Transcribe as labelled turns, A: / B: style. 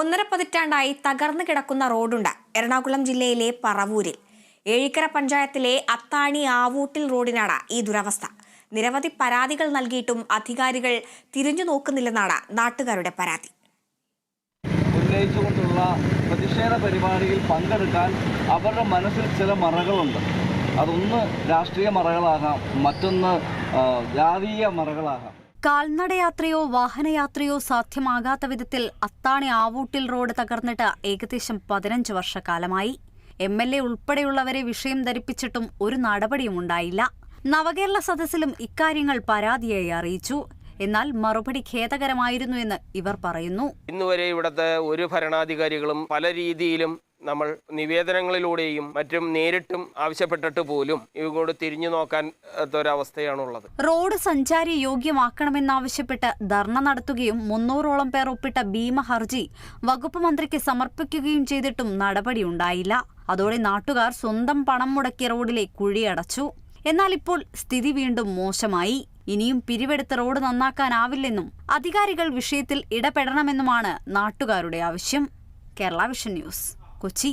A: ഒന്നര പതിറ്റാണ്ടായി തകർന്നു കിടക്കുന്ന റോഡുണ്ട് എറണാകുളം ജില്ലയിലെ പറവൂരിൽ. ഏഴിക്കര പഞ്ചായത്തിലെ അത്താണി ആവൂട്ടിൽ റോഡിനാണ് ഈ ദുരവസ്ഥ. നിരവധി പരാതികൾ നൽകിയിട്ടും അധികാരികൾ തിരിഞ്ഞു നോക്കുന്നില്ലെന്നാണ് നാട്ടുകാരുടെ പരാതി.
B: ഉന്നയിച്ചുകൊണ്ടുള്ള പ്രതിഷേധ പരിപാടിയിൽ പങ്കെടുക്കാൻ അവരുടെ മനസ്സിൽ ചില മറകളുണ്ട്. അതൊന്ന് രാഷ്ട്രീയ മറകളാകാം മറ്റൊന്ന് ജാതീയ മറകളാകാം.
C: കാൽനടയാത്രയോ വാഹനയാത്രയോ സാധ്യമാകാത്ത വിധത്തിൽ അത്താണി ആവൂട്ടിൽ റോഡ് തകർന്നിട്ട് ഏകദേശം പതിനഞ്ച് വർഷക്കാലമായി. എം എൽ എ ഉൾപ്പെടെയുള്ളവരെ വിഷയം ധരിപ്പിച്ചിട്ടും ഒരു നടപടിയും ഉണ്ടായില്ല. നവകേരള സദസ്സിലും ഇക്കാര്യങ്ങൾ പരാതിയായി അറിയിച്ചു. എന്നാൽ മറുപടി ഖേദകരമായിരുന്നു എന്ന് ഇവർ പറയുന്നു.
D: ഇന്നുവരെ ഇവിടുത്തെ ഒരു ഭരണാധികാരികളും പല രീതിയിലും നമ്മൾ നിവേദനങ്ങളിലൂടെയും മറ്റും നേരിട്ടും ആവശ്യപ്പെട്ടിട്ട് പോലും ഇവങ്ങോട് തിരിഞ്ഞു നോക്കാൻ ഒരവസ്ഥയാണുള്ളത്
C: റോഡ് സഞ്ചാരി യോഗ്യമാക്കണമെന്നാവശ്യപ്പെട്ട് ധർണ നടത്തുകയും മുന്നൂറോളം പേർ ഒപ്പിട്ട ഭീമ ഹർജി വകുപ്പ് മന്ത്രിക്ക് സമർപ്പിക്കുകയും ചെയ്തിട്ടും നടപടിയുണ്ടായില്ല. അതോടെ നാട്ടുകാർ സ്വന്തം പണം മുടക്കി റോഡിലെ കുഴിയടച്ചു. എന്നാൽ ഇപ്പോൾ സ്ഥിതി വീണ്ടും മോശമായി. ഇനിയും പിരിവെടുത്ത് റോഡ് നന്നാക്കാനാവില്ലെന്നും അധികാരികൾ വിഷയത്തിൽ ഇടപെടണമെന്നുമാണ് നാട്ടുകാരുടെ ആവശ്യം. Kerala vision news. കൊച്ചി